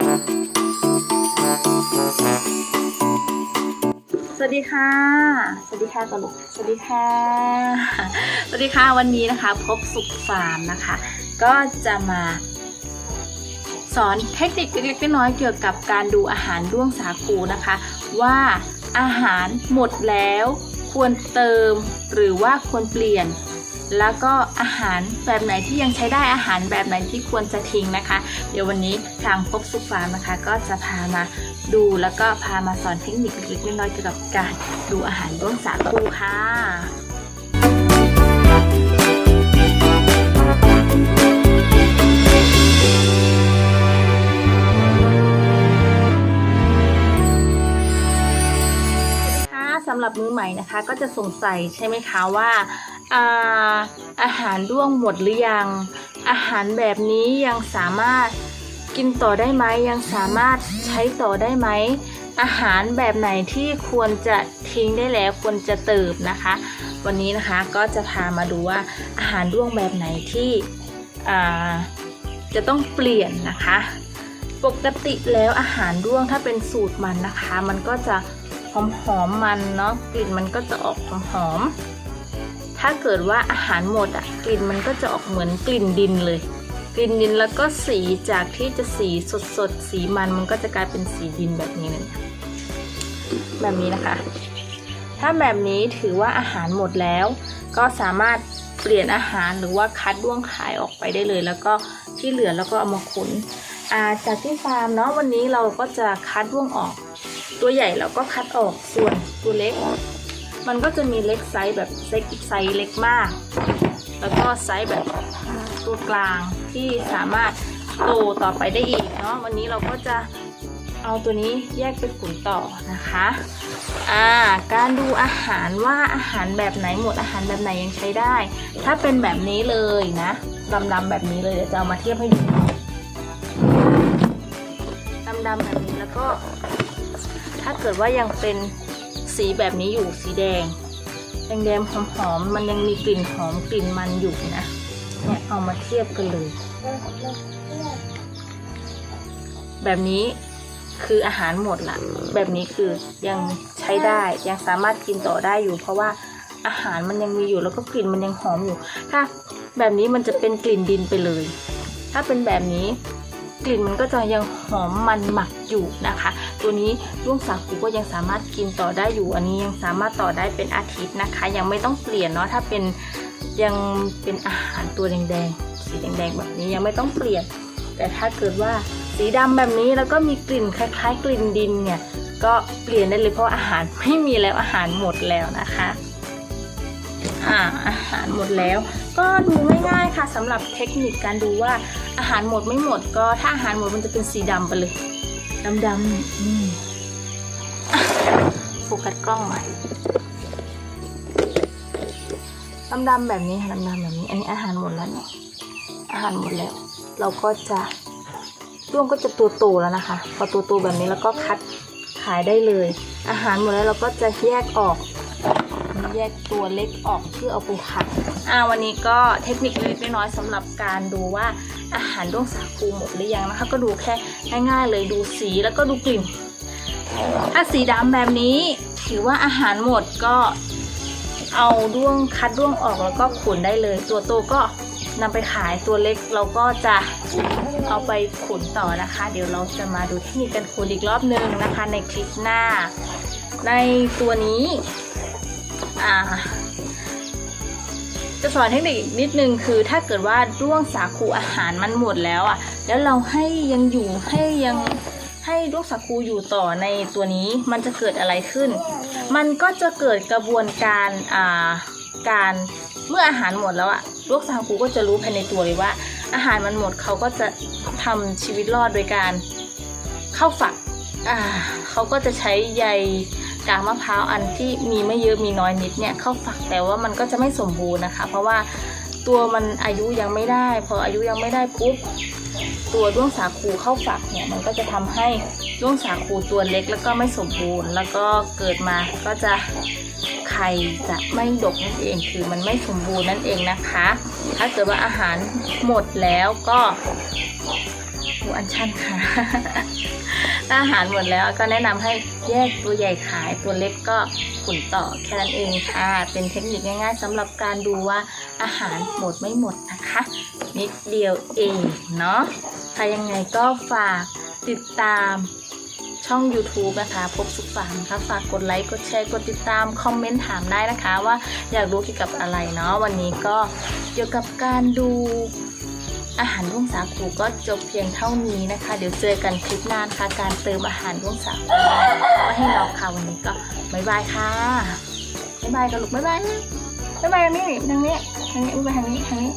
สวัสดีค่ะ สวัสดีค่ะก่อนลูกสวัสดีค่ะ สวัสดีค่ะ วันนี้นะคะ พบสุขฟาร์มนะคะ ก็จะมาสอนเทคนิคเล็กๆน้อยๆเกี่ยวกับการดูอาหารด้วงสาคูนะคะ ว่าอาหารหมดแล้ว ควรเติมหรือว่าควรเปลี่ยน แล้วก็อาหารแบบไหนที่ยังใช้ได้อาหารแบบไหนที่ควรจะทิ้งนะคะ เดี๋ยววันนี้ทางพบสุขฟาร์มนะคะ ก็จะพามาดูแล้วก็พามาสอนเทคนิคเล็กๆน้อยๆเกี่ยวกับการดูอาหารด้วงสาคูค่ะค่ะสำหรับมือใหม่นะคะก็จะสงสัยใช่ไหมคะว่า อาอาหารด้วงหมดหรือยัง อาหารแบบนี้ยังสามารถกินต่อได้ไหมยังสามารถใช้ต่อได้ไหม อาหารแบบไหนที่ควรจะทิ้งได้แล้วควรจะเติมนะคะ วันนี้นะคะก็จะพามาดูว่าอาหารด้วงแบบไหนที่จะต้องเปลี่ยนนะคะ ปกติแล้วอาหารด้วงถ้าเป็นสูตรมันนะคะ มันก็จะหอมหอมๆมันเนาะกลิ่นมันก็จะออกหอมหอมๆ ถ้าเกิดว่าอาหารหมดอะกลิ่นมันก็จะออกเหมือนกลิ่นดินเลย กลิ่นดินแล้วก็สีจากที่จะสีสดสดๆสีมันมันก็จะกลายเป็นสีดินแบบนี้เลยแบบนี้นะคะ ถ้าแบบนี้ถือว่าอาหารหมดแล้ว ก็สามารถเปลี่ยนอาหารหรือว่าคัดด้วงขายออกไปได้เลย แล้วก็ที่เหลือแล้วก็เอามาขุนาจากที่ฟาร์มเนาะวันนี้เราก็จะคัดด้วงออก ตัวใหญ่เราก็คัดออกส่วนตัวเล็ก มันก็จะมีเล็กไซส์แบบเล็กไซส์เล็กมาก แล้วก็ไซส์แบบตัวกลางที่สามารถโตต่อไปได้อีกเนาะวันนี้เราก็จะเอาตัวนี้แยกไปขุนต่อนะคะอ่าการดูอาหารว่าอาหารแบบไหนหมดอาหารแบบไหนยังใช้ได้ ถ้าเป็นแบบนี้เลยนะดำๆแบบนี้เลยเดี๋ยวจะเอามาเทียบให้ดูดำๆแบบนี้แล้วก็ ถ้าเกิดว่ายังเป็น สีแบบนี้อยู่สีแดง แดงๆหอมๆมันยังมีกลิ่นหอมกลิ่นมันอยู่นะเนี่ยเอามาเทียบกันเลย แบบนี้คืออาหารหมดละแบบนี้คือยังใช้ได้ยังสามารถกินต่อได้อยู่ เพราะว่าอาหารมันยังมีอยู่แล้วก็กลิ่นมันยังหอมอยู่ ถ้าแบบนี้มันจะเป็นกลิ่นดินไปเลย ถ้าเป็นแบบนี้ กลิ่นมันก็จะยังหอมมันหมักอยู่นะคะ ตัวนี้ด้วงสาคูก็ยังสามารถกินต่อได้อยู่ อันนี้ยังสามารถต่อได้เป็นอาทิตย์นะคะ ยังไม่ต้องเปลี่ยนเนาะถ้าเป็นยังเป็นอาหารตัวแดงๆสีแดงๆแบบนี้ยังไม่ต้องเปลี่ยน แต่ถ้าเกิดว่าสีดำแบบนี้แล้วก็มีกลิ่นคล้าย ๆ กลิ่นดินเนี่ยก็เปลี่ยนได้เลยเพราะอาหารไม่มีแล้วอาหารหมดแล้วนะคะ อ่าอาหารหมดแล้ว ก็ดูง่ายๆค่ะสำหรับเทคนิคการดูว่าอาหารหมดไม่หมด ก็ถ้าอาหารหมดมันจะเป็นสีดำไปเลยดำๆนี่อะโฟกัสกล้องใหม่ดำๆแบบนี้ค่ะดำๆแบบนี้ อันนี้อาหารหมดแล้วเนี่ยอาหารหมดแล้ว เราก็จะร่วงก็จะตัวโตแล้วนะคะ พอตัวโตแบบนี้แล้วก็คัดขายได้เลย อาหารหมดแล้วเราก็จะแยกออก แยกตัวเล็กออกเพื่อเอาไปขัดอ่าวันนี้ก็เทคนิคเล็กน้อยสำหรับการดูว่าอาหารด้วงสาคูหมดหรือยังนะคะ ก็ดูแค่ง่ายๆเลยดูสีแล้วก็ดูกลิ่น ถ้าสีดำแบบนี้ถือว่าอาหารหมดก็เอาด้วงคัดด้วงออกแล้วก็ขุนได้เลย ตัวโตก็นำไปขายตัวเล็กเราก็จะเอาไปขุนต่อนะคะ เดี๋ยวเราจะมาดูเทคนิคการขุนอีกรอบนึงนะคะ ในคลิปหน้า ในตัวนี้ จะสอนเทคนิคอีกนิดนึงคือถ้าเกิดว่าด้วงสาคูอาหารมันหมดแล้วอะ แล้วเราให้ยังอยู่ให้ยังให้ด้วงสาคูอยู่ต่อในตัวนี้มันจะเกิดอะไรขึ้น มันก็จะเกิดกระบวนการอ่าการเมื่ออาหารหมดแล้วอะด้วงสาคูก็จะรู้ภายในตัวเลยว่า อาหารมันหมดเขาก็จะทำชีวิตรอดโดยการเข้าฝักอ่าเขาก็จะใช้ใย กากมะพร้าวอันที่มีไม่เยอะมีน้อยนิดเนี่ยเข้าฝักแต่ว่ามันก็จะไม่สมบูรณ์นะคะ เพราะว่าตัวมันอายุยังไม่ได้ พออายุยังไม่ได้ปุ๊บตัวด้วงสาคูเข้าฝักเนี่ยมันก็จะทำให้ด้วงสาคูตัวเล็กแล้วก็ไม่สมบูรณ์ แล้วก็เกิดมาก็จะไข่จะไม่ดกนั่นเองคือมันไม่สมบูรณ์นั่นเองนะคะ ถ้าเกิดว่าอาหารหมดแล้วก็ อันชันค่ะ ถ้าอาหารหมดแล้วก็แนะนำให้แยกตัวใหญ่ขายตัวเล็กก็ขุนต่อแค่นั้นเองค่ะ เป็นเทคนิคง่าย ๆสำหรับการดูว่าอาหารหมดไม่หมดนะคะ นิดเดียวเองเนาะถ้ายังไงก็ฝากติดตามช่อง YouTube นะคะพบสุขฝันนะคะฝากกดไลค์ กดแชร์ กดติดตาม คอมเมนต์ถามได้นะคะ ว่าอยากรู้เกี่ยวกับอะไรเนาะวันนี้ก็เกี่ยวกับการดู อาหารร่วงสาคูก็จบเพียงเท่านี้นะคะ เดี๋ยวเจอกันคลิปหน้านะคะ การเติมอาหารร่วงสาคูก็ให้เราค่ะวันนี้ก็บ๊ายบายค่ะบ๊ายบายกันลูกบ๊ายบายนะบ๊ายบายทางนี้ทางนี้ทางนี้บ๊ายบายทางนี้ทางนี้